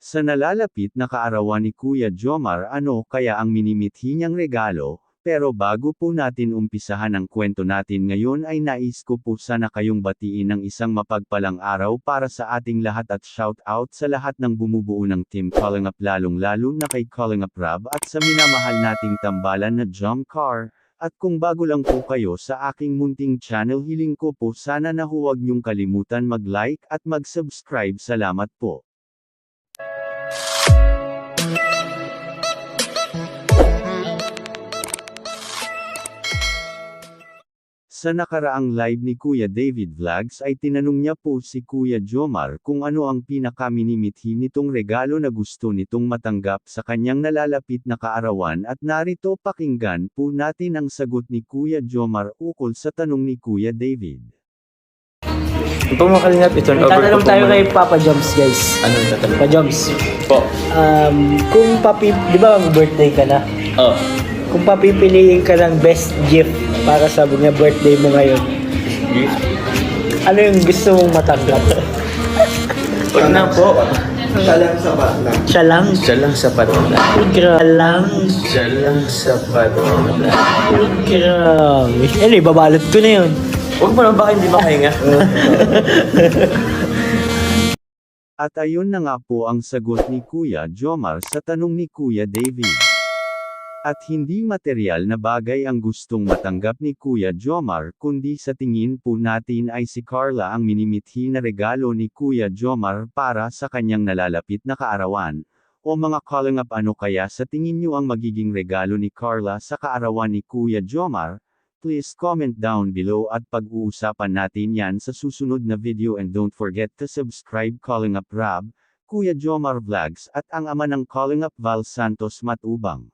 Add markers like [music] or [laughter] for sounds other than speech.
Sa nalalapit na kaarawan ni Kuya Jomar ano kaya ang minimithi niyang regalo, pero bago po natin umpisahan ang kwento natin ngayon ay nais ko po sana kayong batiin ng isang mapagpalang araw para sa ating lahat at shout out sa lahat ng bumubuo ng Team Calling Up lalong lalo na kay Calling Up Rob at sa minamahal nating tambalan na Jump Car. At kung bago lang po kayo sa aking munting channel hiling ko po sana na huwag niyong kalimutan mag-like at mag-subscribe salamat po. Sa nakaraang live ni Kuya David Vlogs ay tinanong niya po si Kuya Jomar kung ano ang pinakaminimithi nitong regalo na gusto nitong matanggap sa kanyang nalalapit na kaarawan at narito pakinggan po natin ang sagot ni Kuya Jomar ukol sa tanong ni Kuya David. Ito mga kalingap, ito over Tatanong tayo kay Papa Joms, guys. Ano yung tatanong? Papa Joms, Po. um, kung papi, di ba birthday ka na? Oh. Kung papipiliin ka ng best gift para sa mga birthday mo ngayon, ano yung gusto mong matanggap? [laughs] Huwag na po. Siya lang? Siya lang sapat na. Gra lang. Siya lang sapat na. Grabe. Ibabalot ko na yun. Huwag mo na baka hindi makahinga. [laughs] At ayun na nga po ang sagot ni Kuya Jomar sa tanong ni Kuya David. At hindi material na bagay ang gustong matanggap ni Kuya Jomar kundi sa tingin po natin ay si Carla ang minimithi na regalo ni Kuya Jomar para sa kanyang nalalapit na kaarawan. O mga calling up ano kaya sa tingin nyo ang magiging regalo ni Carla sa kaarawan ni Kuya Jomar? Please comment down below at pag-uusapan natin yan sa susunod na video and don't forget to subscribe Calling Up Rob, Kuya Jomar Vlogs at ang ama ng Calling Up Val Santos Matubang.